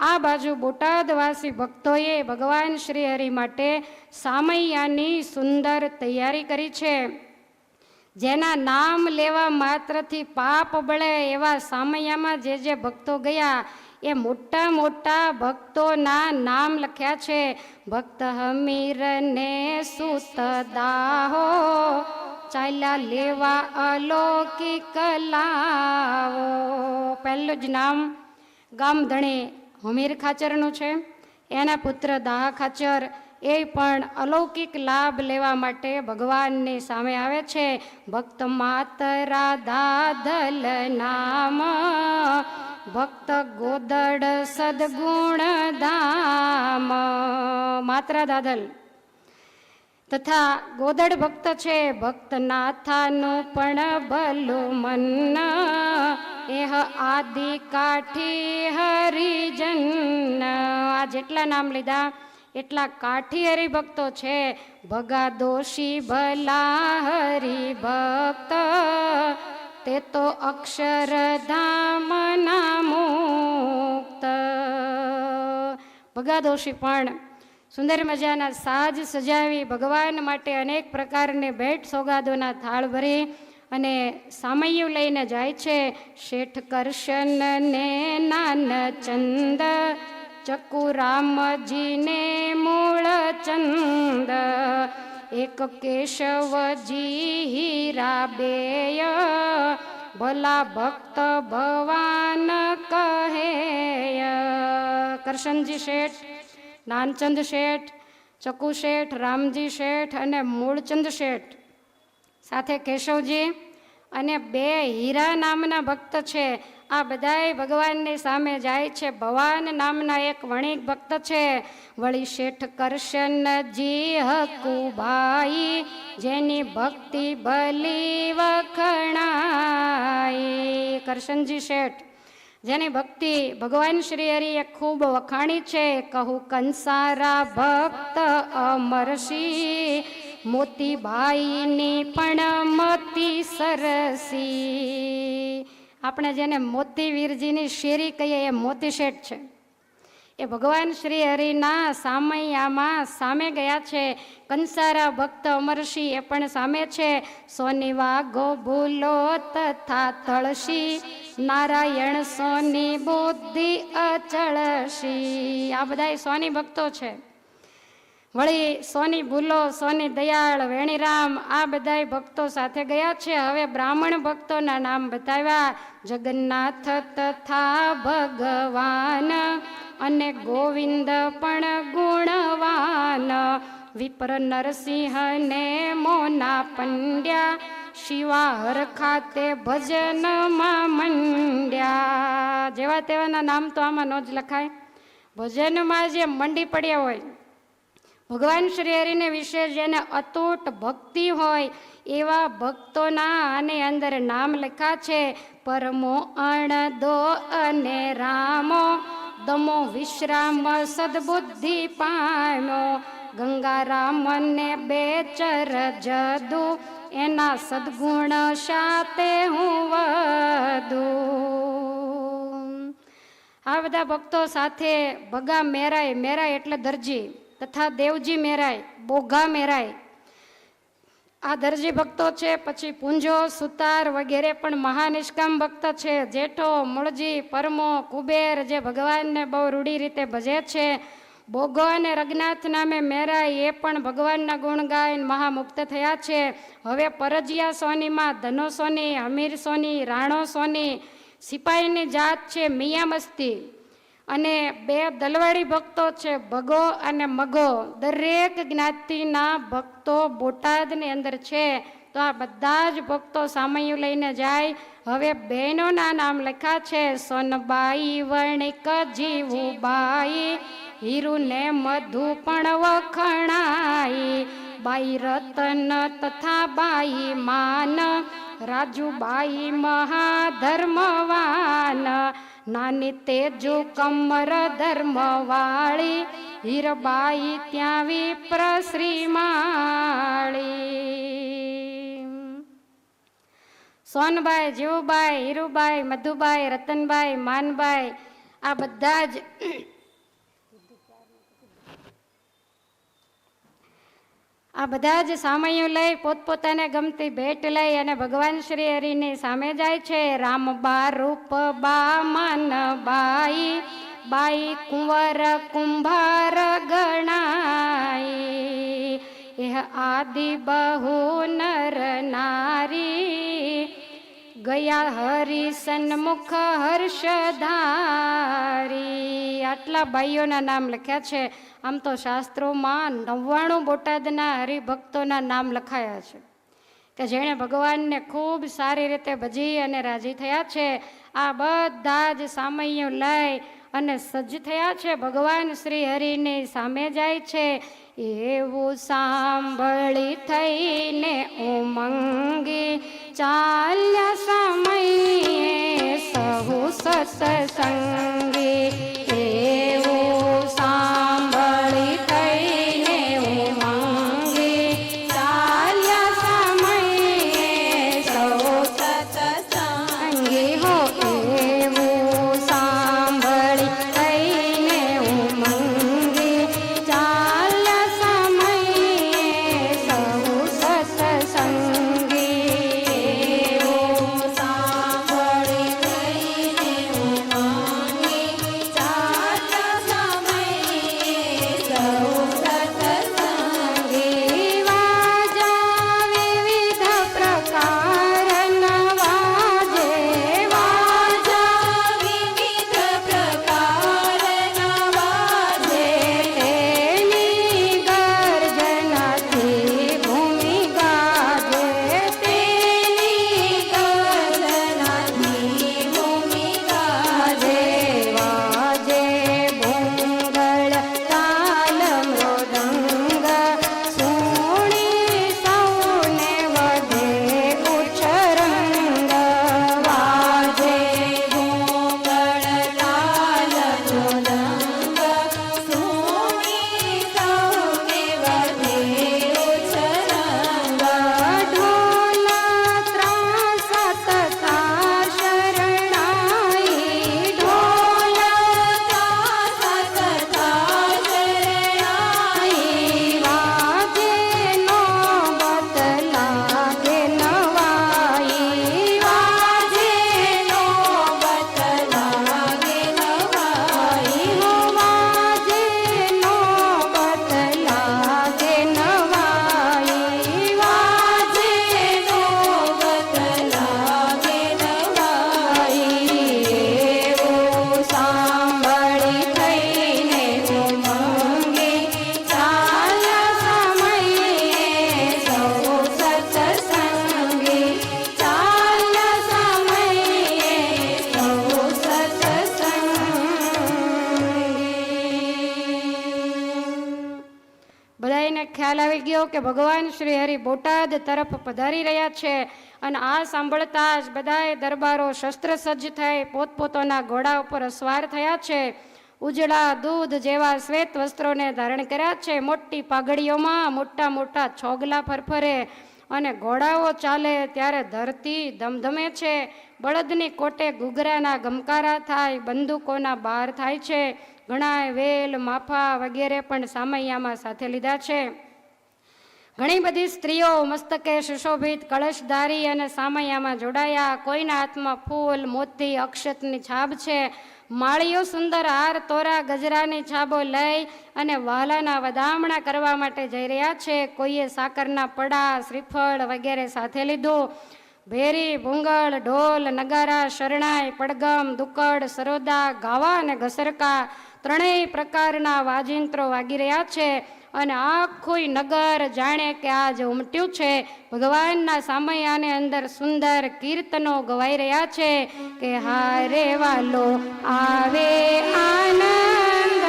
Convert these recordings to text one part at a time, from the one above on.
આ બાજુ બોટાદવાસી ભક્તોએ ભગવાન શ્રી હરિ માટે સામૈયાની સુંદર તૈયારી કરી છે. જેના નામ લેવા માત્રથી પાપ બળે એવા સામૈયામાં જે જે ભક્તો ગયા, એ મોટા મોટા ભક્તોના નામ લખ્યા છે. ભક્ત હમીર ને સુત દાહો, ચાલ્યા લેવા અલૌકિક લાવો. પહેલું જ નામ ગામધણી હમીર ખાચરનું છે. એના પુત્ર દાહ ખાચર એ પણ અલૌકિક લાભ લેવા માટે ભગવાનની સામે આવે છે. ભક્ત માતરા દાદલ નામ, ભક્ત ગોદડ સદગુણ ધામ. માત્રા દાદલ તથા ગોદડ ભક્ત છે ભક્ત નાથાનું પણ ભલું મન એહ આદિ કાઠી હરિજન. આ જેટલા નામ લીધા, એટલા કાઠી હરિભક્તો છે. ભગા દોષી ભલા હરિભક્ત. તે તો અક્ષરધામના મુક્ત. ભગા દોષી પણ સુંદર મજાના સાજ સજાવી ભગવાન માટે અનેક પ્રકારની ભેટ સોગાદોના થાળ ભરી અને સામૈયું લઈને જાય છે શેઠ કરશન ને નાન ચંદ ચકુ રામજીને મૂળ ચંદ, એક કેશવજી હીરા બેય ભલા ભક્ત ભવાન કહે કરશનજી શેઠ નાનચંદ શેઠ, ચકુ શેઠ, રામજી શેઠ અને મૂળચંદ શેઠ. સાથે કેશવજી અને બે હીરા નામના ભક્ત છે. આ બધાય ભગવાનની સામે જાય છે. ભવાન નામના એક વણિક ભક્ત છે. વળી શેઠ કરશનજી હકુભાઈ, જેની ભક્તિ ભલી વખણાઈ કરશનજી શેઠ. જેની ભક્તિ ભગવાન શ્રી હરિએ ખૂબ વખાણી છે. કહું, કંસારા ભક્ત અમરસિંહ મોતીબાઈની પણ મતી સરસી. આપણે જેને મોતી વીરજીની શેરી કહીએ, એ મોતી શેઠ છે. એ ભગવાન શ્રી હરિના સામૈયામાં સામે ગયા છે. કંસારા ભક્ત અમરસિંહ એ પણ સામે છે. સોની વાઘો ભૂલો તથા તળસી નારાયણ સોની બુદ્ધિ અચળસી આ બધા સોની ભક્તો છે. વળી સોની ભૂલો, સોની દયાળ, વેણીરામ આ બધાય ભક્તો સાથે ગયા છે. હવે બ્રાહ્મણ ભક્તોના નામ બતાવ્યા. જગન્નાથ તથા ભગવાન અને ગોવિંદ પણ ગુણવાન. વિપ્ર નરસિંહ ને મોના પંડ્યા. શિવાહર ખાતે ભજનમાં મંડ્યા. જેવા તેવાના નામ તો આમાં ન જ લખાય. ભજનમાં જે મંડી પડ્યા હોય, ભગવાન શ્રી હરિને વિશે જેને અતૂટ ભક્તિ હોય, એવા ભક્તોના આની અંદર નામ લખ્યા છે. પરમો અણદો અને રામો દમો વિશ્રામ સદબુદ્ધિ પામ્યો. ગંગારામને બેચર જદુ એના સદગુણ શાતે હું વધુ. આ બધા ભક્તો સાથે ભગા મેરાય મેરાય એટલે દરજી, તથા દેવજી મેરાય, બોઘા મેરાય આ દરજી ભક્તો છે, પછી પૂંજો, સુતાર વગેરે પણ મહાનિષ્કામ ભક્ત છે. જેઠો, મૂળજી, પરમો, કુબેર જે ભગવાનને બહુ રૂઢી રીતે ભજે છે. બોગો અને રઘનાથ નામે મેરાય એ પણ ભગવાનના ગુણ ગાયન મહામુક્ત થયા છે. હવે પરજિયા સોનીમાં ધનો સોની હમીર સોની, રાણો સોની, સિપાહીની જાત છે મિયા મસ્તી અને બે દલવાડી ભક્તો છે, ભગો અને મગો. દરેક જ્ઞાતિના ભક્તો બોટાદની અંદર છે. તો આ બધા જ ભક્તો સામયું લઈને જાય. હવે બહેનોના નામ લખ્યા છે, સોનબાઈ વણિક જીવુબાઈ હીરુ ને મધુ પણ વખણાઈ. બાઈ રતન તથા બાઈ માન, રાજુબાઈ મહાધર્મવાન. નાની તેજુ કમર ધર્મવાળી, હીરબાઈ ત્યાં વિપ્ર શ્રીમાળી સોનબાઈ, જીવુબાઈ, હીરુબાઈ, મધુબાઈ રતનભાઈ માનભાઈ આ બધા જ આ બધા જ સામયો લઈ પોતપોતાને ગમતી ભેટ લઈ અને ભગવાન શ્રી હરિની સામે જાય છે. રામ બા રૂપ બા મન બાઈ બાઈ કુંવર કુંભાર ગણાઈ. આદિ બહુ નર નારી. ગયા હરી સન્મુખ હર્ષધારી આટલા ભાઈઓના નામ લખ્યા છે. આમ તો શાસ્ત્રોમાં નવ્વાણું બોટાદના હરિભક્તોના નામ લખાયા છે. કે જેણે ભગવાનને ખૂબ સારી રીતે ભજી અને રાજી થયા છે. આ બધા જ સામૈયો લઈ અને સજ્જ થયા છે. ભગવાન શ્રી હરિની સામે જાય છે. એવું સાંભળી થઈને ઉમંગે ચાલ્યા સમયે સહુ સત્સંગે. એવું સાંભળી ભગવાન શ્રી હરિ બોટાદ તરફ પધારી રહ્યા છે અને આ સાંભળતા જ બધાએ દરબારો શસ્ત્ર સજ્જ થઈ પોતપોતાના ઘોડા ઉપર અસવાર થયા છે. ઉજળા દૂધ જેવા શ્વેત વસ્ત્રોને ધારણ કર્યા છે. મોટી પાઘડીઓમાં મોટા મોટા છોગલા ફરફરે અને ઘોડાઓ ચાલે ત્યારે ધરતી ધમધમે છે. બળદની કોટે ઘૂઘરાના ગમકારા થાય, બંદૂકોના બાર થાય છે. ઘણા વેલ, માફા વગેરે પણ સામૈયામાં સાથે લીધા છે. ઘણી બધી સ્ત્રીઓ મસ્તકે સુશોભિત, કળશધારી અને સામૈયામાં જોડાયા. કોઈના હાથમાં ફૂલ, મોતી, અક્ષતની છાબ છે. માળીઓ સુંદર હાર, તોરા, ગજરાની છાબો લઈ અને વાલાના વધામણા કરવા માટે જઈ રહ્યા છે. કોઈએ સાકરના પડા, શ્રીફળ વગેરે સાથે લીધું. ભેરી, ભૂંગળ, ઢોલ, નગારા, શરણાઈ, પડગમ, દુકડ, સરોદા ગાવા અને ઘસરકા ત્રણેય પ્રકારના વાજિંત્રો વાગી રહ્યા છે. અને આખું નગર જાણે કે આજ ઉમટ્યું છે. ભગવાનના સામયાની અંદર સુંદર કીર્તનો ગવાઈ રહ્યા છે કે હારે વાલો આવે આનંદ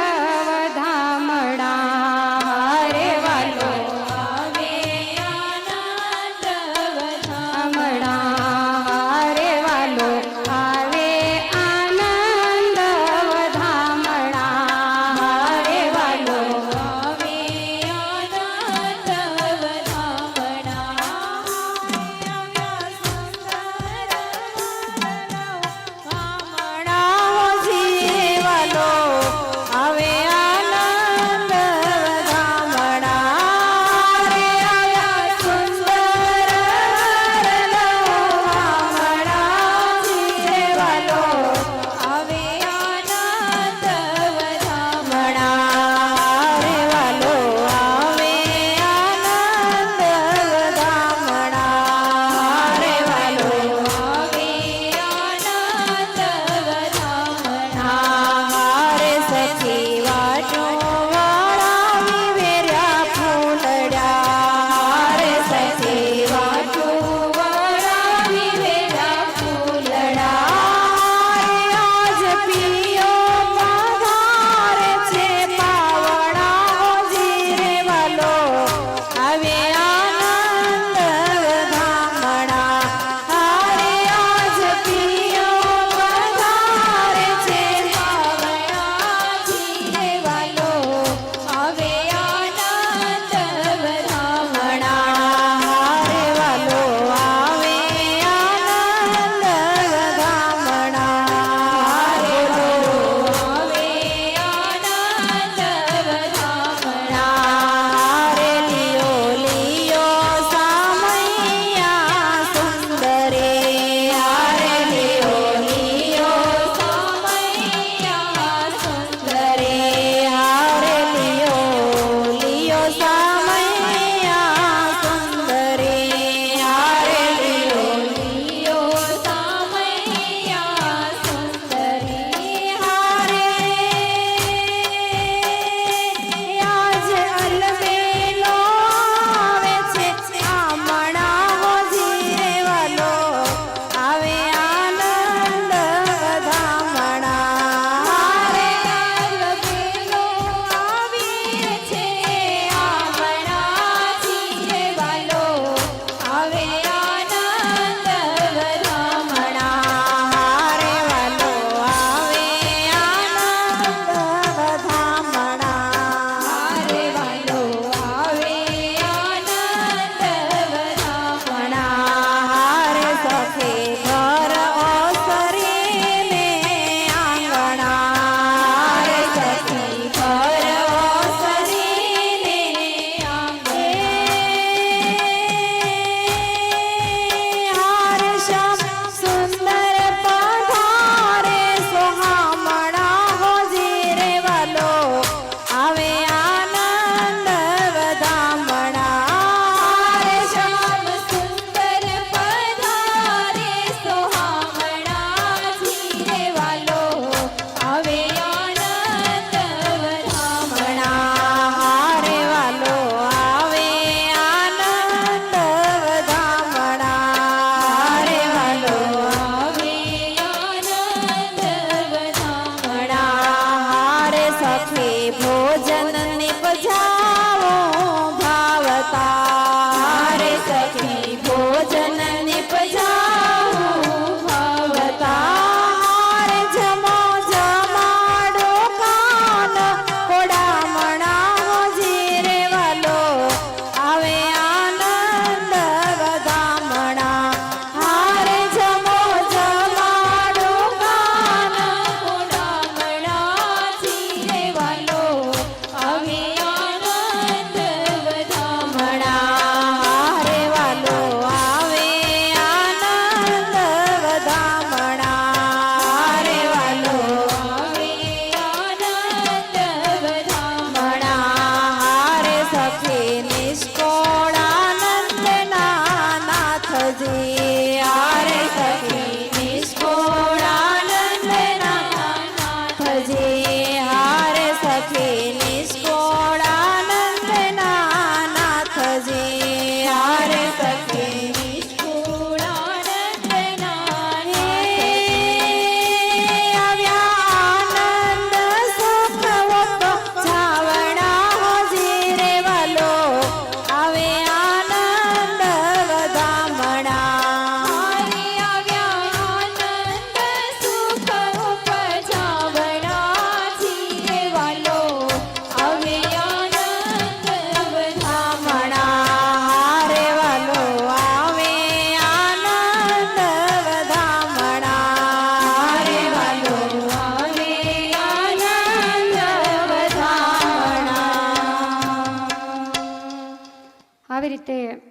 રીતે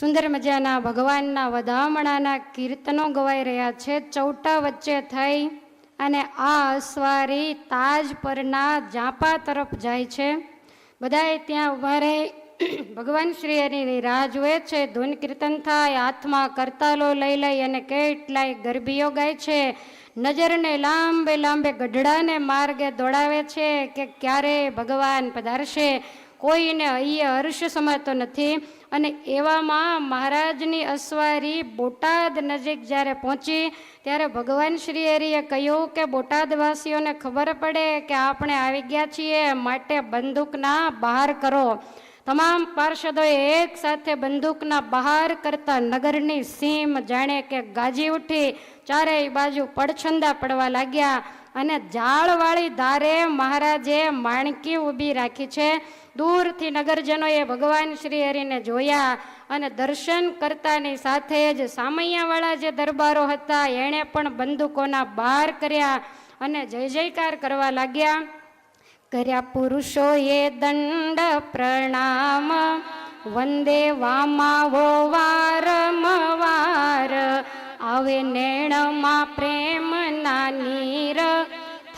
સુંદર મજાના ભગવાનના વધામણાના કીર્તનો ગવાઈ રહ્યા છે. ચૌટા વચ્ચે થઈ અને આ અસવારી તાજ પરના જાપા તરફ જાય છે. બધાએ ત્યાં ઊભા રહે. ભગવાન શ્રી હરિની રાહ જુએ છે. ધૂન કીર્તન થાય હાથમાં કરતાલો લઈ લઈ અને કેટલાય ગરબીઓ ગાય છે. નજરને લાંબે લાંબે ગઢડાને માર્ગે દોડાવે છે કે ક્યારે ભગવાન પધારશે. કોઈને અહીંયા હર્ષ સમાતો નથી. અને એવામાં મહારાજની અસવારી બોટાદ નજીક જ્યારે પહોંચી, ત્યારે ભગવાન શ્રી હરિએ કહ્યું કે બોટાદવાસીઓને ખબર પડે કે આપણે આવી ગયા છીએ, માટે બંદૂકના બહાર કરો. તમામ પાર્ષદોએ એક સાથે બંદૂકના બહાર કરતા નગરની સીમ જાણે કે ગાજી ઉઠી ચારેય બાજુ પડછંદા પડવા લાગ્યા અને ઝાડવાળી ધારે મહારાજે માણકી ઊભી રાખી છે. દૂરથી નગરજનોએ ભગવાન શ્રી હરિને જોયા અને દર્શન કરતાની સાથે જ સામૈયાવાળા જે દરબારો હતા, એણે પણ બંદૂકોના બાર કર્યા અને જય જયકાર કરવા લાગ્યા. કર્યા, પુરુષોએ દંડ પ્રણામ. વંદે વામાવો વારમવાર આવે નેણમાં પ્રેમના નીર.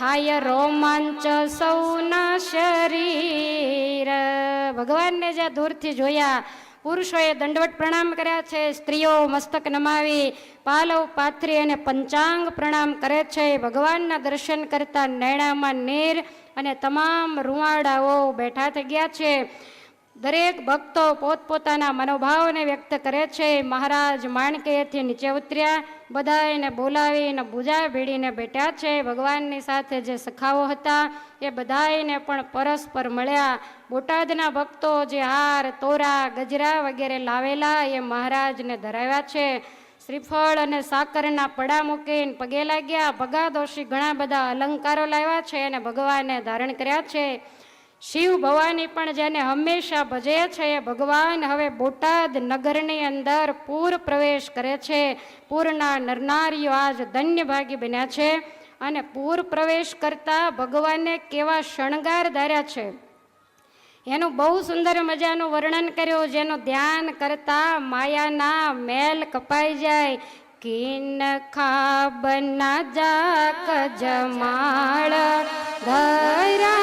થાય રોમાંચ સૌના શરીર. ભગવાનને જ્યાં દૂરથી જોયા. પુરુષોએ દંડવટ પ્રણામ કર્યા છે. સ્ત્રીઓ મસ્તક નમાવી, પાલવ, પાથરી અને પંચાંગ પ્રણામ કરે છે. ભગવાનના દર્શન કરતા નૈણામાં નીર અને તમામ રૂવાડાઓ બેઠા થઈ ગયા છે. દરેક ભક્તો પોતપોતાના મનોભાવને વ્યક્ત કરે છે. મહારાજ માણકેથી નીચે ઉતર્યા બધાને બોલાવીને ભૂજા ભેળીને બેઠ્યા છે. ભગવાનની સાથે જે સખાઓ હતા, એ બધાને પણ પરસ્પર મળ્યા. બોટાદના ભક્તો જે હાર, તોરા, ગજરા વગેરે લાવેલા, એ મહારાજને ધરાવ્યા છે. શ્રીફળ અને સાકરના પડા મૂકીને પગે લાગ્યા. ભગાદોષી ઘણા બધા અલંકારો લાવ્યા છે અને ભગવાને ધારણ કર્યા છે. શિવ ભવાની પણ જેને હંમેશા ભજે છે, ભગવાન હવે બોટાદ નગરની અંદર પૂર પ્રવેશ કરે છે. પૂરના નરનારીઓ આજ ધન્ય ભાગી બન્યા છે અને પૂર પ્રવેશ કરતા ભગવાને કેવા શણગાર ધાર્યા છે. એનું બહુ સુંદર મજાનું વર્ણન કર્યું, જેનું ધ્યાન કરતા માયાના મેલ કપાઈ જાય किन खाब न जाक जमाळ? घरा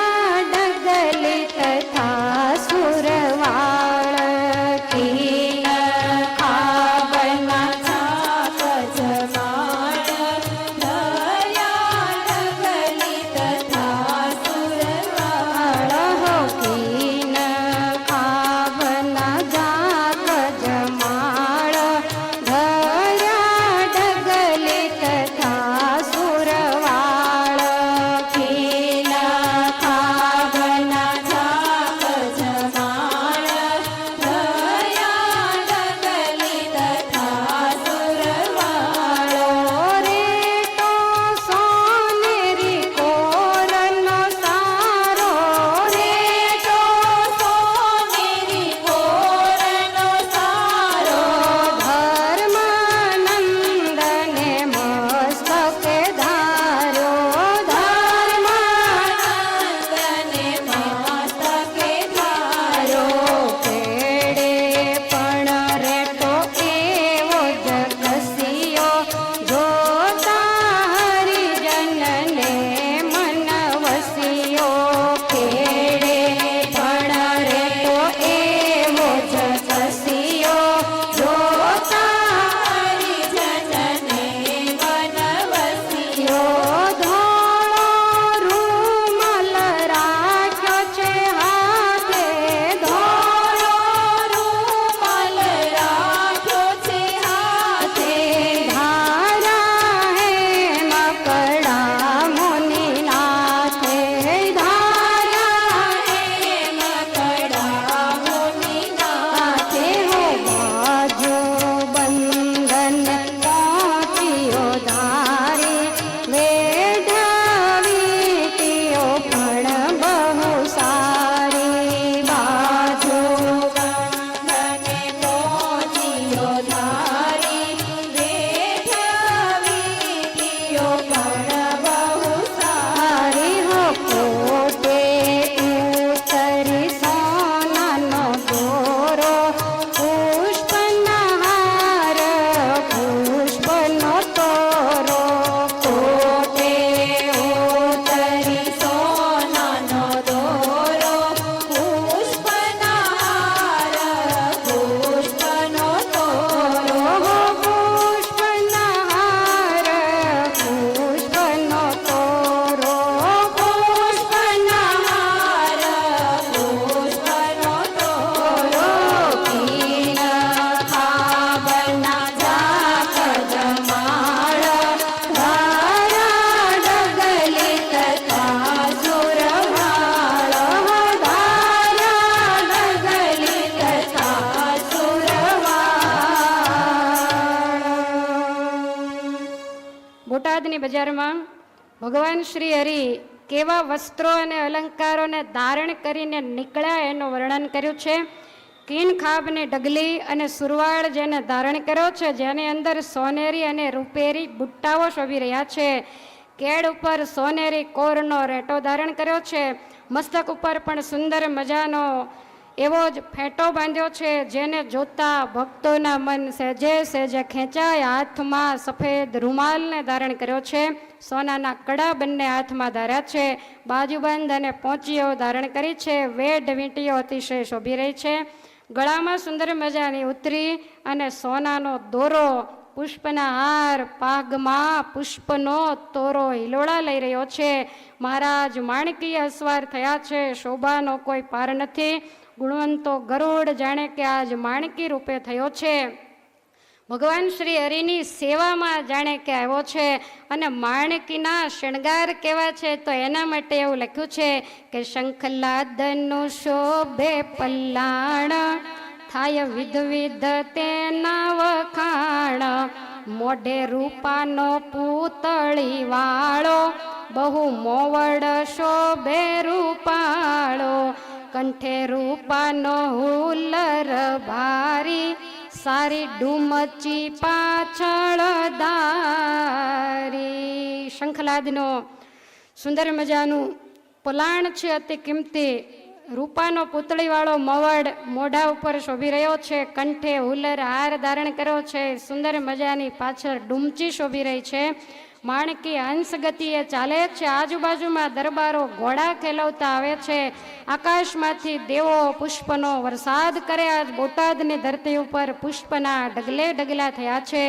डगलित था सुरवा ભગવાન શ્રી હરિ કેવા વસ્ત્રો અને અલંકારોને ધારણ કરીને નીકળ્યા એનું વર્ણન કર્યું છે. કીન ખાબની ડગલી અને સુરવાળ જેને ધારણ કર્યો છે, જેની અંદર સોનેરી અને રૂપેરી બુટ્ટાઓ શોભી રહ્યા છે. કેડ ઉપર સોનેરી કોરનો રેટો ધારણ કર્યો છે. મસ્તક ઉપર પણ સુંદર મજાનો એવો જ ફેંટો બાંધ્યો છે, જેને જોતા ભક્તોના મન સહેજે સહેજે ખેંચાય, હાથમાં સફેદ રૂમાલને ધારણ કર્યો છે, સોનાના કડા બંને હાથમાં ધાર્યા છે બાજુબંધ અને પોંચીઓ ધારણ કરી છે વેડ વીંટીઓ અતિશય શોભી રહી છે. ગળામાં સુંદર મજાની ઉતરી અને સોનાનો દોરો, પુષ્પના હાર, પાગમાં પુષ્પનો તોરો હિલોળા લઈ રહ્યો છે. મહારાજ માણકી અસવાર થયા છે, શોભાનો કોઈ પાર નથી. ગુણવંતો ગરુડ જાણે કે આજ માણકી રૂપે થયો છે. ભગવાન શ્રી હરિની સેવામાં જાણે કે આવ્યો છે અને માણકીના શણગાર કેવા છે તો એના માટે એવું લખ્યું છે કે શંખલાદનું શોભે પલ્લાણ થાય વિધ વિધ તેના વખાણ, મોઢે રૂપાનો પૂતળી વાળો, બહુ મોવડ શોભે રૂપાળો કંઠે રૂપાનો હુલર ભારી, સારી ડુમચી પાછળ દારી શંખલાદનો સુંદર મજાનું પલાણ છે અતિ કિંમતી. રૂપાનો પૂતળીવાળો મવડ મોઢા ઉપર શોભી રહ્યો છે. કંઠે હુલર હાર ધારણ કર્યો છે. સુંદર મજાની પાછળ ડુમચી શોભી રહી છે. માણકી હંસ ગતિએ ચાલે છે. આજુબાજુમાં દરબારો ઘોડા ખેલવતા આવે છે. આકાશમાંથી દેવો પુષ્પનો વરસાદ કરે. આજ બોટાદની ધરતી ઉપર પુષ્પના ઢગલે ઢગલા થયા છે.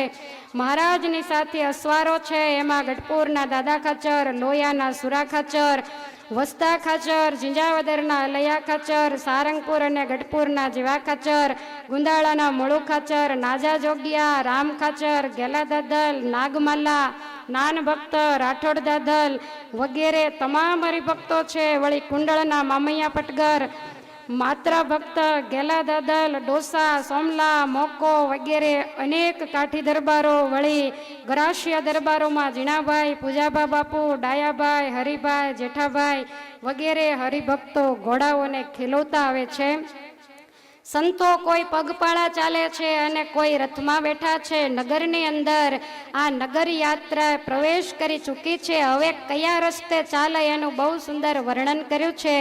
મહારાજની સાથે અસવારો છે. એમાં ગઢપુરના દાદા ખાચર, લોયાના સુરા ખાચર, વસ્તા ખાચર, ઝીંઝાવદરના અલૈયા ખાચર, સારંગપુર અને ગઢપુરના જીવા ખાચર, ગુંદાળાના મોળુ ખાચર, નાજા જોગિયા, રામ ખાચર, ગેલા દાદલ, નાગમાલા નાન ભક્ત રાઠોડ દાદલ વગેરે તમામ હરિભક્તો છે. વળી કુંડળના મામૈયા પટગર, માત્ર ભક્ત ગેલા દાદલ, ડોસા, સોમલા, મોકો વગેરે અનેક કાઠી દરબારો, વળી ગરાશિયા દરબારોમાં જીણાભાઈ પૂજાભા બાપુ, ડાયાભાઈ, હરિભાઈ, જેઠાભાઈ વગેરે હરિભક્તો ઘોડાઓને ખીલવતા આવે છે. સંતો કોઈ પગપાળા ચાલે છે અને કોઈ રથમાં બેઠા છે નગરની અંદર. આ નગર યાત્રા પ્રવેશ કરી ચૂકી છે. હવે કયા રસ્તે ચાલે એનું બહુ સુંદર વર્ણન કર્યું છે.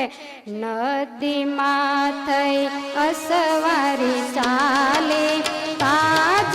નદીમાં થઈ અસવારી ચાલે, તાજ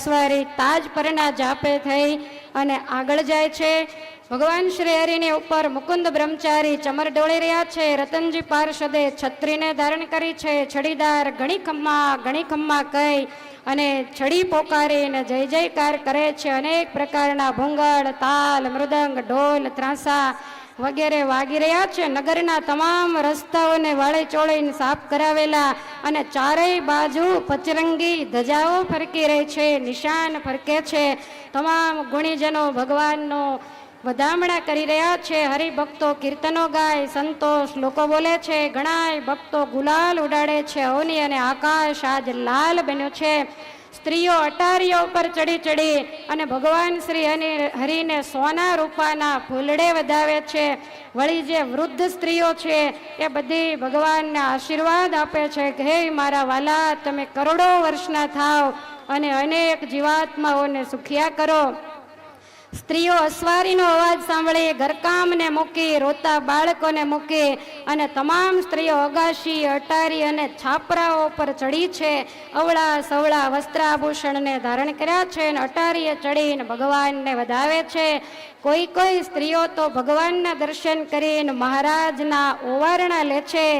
અસવારી તાજ પરના જાપે થઈ અને આગળ જાય છે. ભગવાન શ્રી હરિની ઉપર મુકુંદ બ્રહ્મચારી ચમર ડોળી રહ્યા છે. રતનજી પાર્ષદે છત્રીને ધારણ કરી છે. છડીદાર ઘણી ખમ્મા ઘણી ખમ્મા કહી અને છડી પોકારીને જય જયકાર કરે છે. અનેક પ્રકારના ભૂંગળ, તાલ, મૃદંગ, ઢોલ, ત્રાસા વગેરે વાગી રહ્યા છે. નગરના તમામ રસ્તાઓને વાળે ચોળીને સાફ કરાવેલા અને ચારેય બાજુ પચરંગી ધજાઓ ફરકી રહી છે. નિશાન ફરકે છે. તમામ ગુણીજનો ભગવાનનો વધામણા કરી રહ્યા છે. હરિભક્તો કીર્તનો ગાય, સંતોષ લોકો બોલે છે. ઘણાય ભક્તો ગુલાલ ઉડાડે છે. અવની અને આકાશ આજ લાલ બન્યો છે. સ્ત્રીઓ અટારીઓ ઉપર ચડી ચડી અને ભગવાન શ્રી હરિ- હરિને સોના રૂપાના ફૂલડે વધાવે છે. વળી જે વૃદ્ધ સ્ત્રીઓ છે, એ બધી ભગવાનને આશીર્વાદ આપે છે કે, હે મારા વાલા, તમે કરોડો વર્ષના થાવ અને અનેક જીવાત્માઓને સુખિયા કરો. સ્ત્રીઓ અસવારીનો અવાજ સાંભળી ઘરકામને મૂકી, રોતા બાળકોને મૂકી અને તમામ સ્ત્રીઓ અગાશી, અટારી અને છાપરાઓ પર ચડી છે. અવળા સવળા વસ્ત્રાભૂષણને ધારણ કર્યા છે અને અટારીએ ચડીને ભગવાનને વધાવે છે. કોઈ કોઈ સ્ત્રીઓ તો ભગવાનના દર્શન કરીને મહારાજના ઓવારણા લે છે.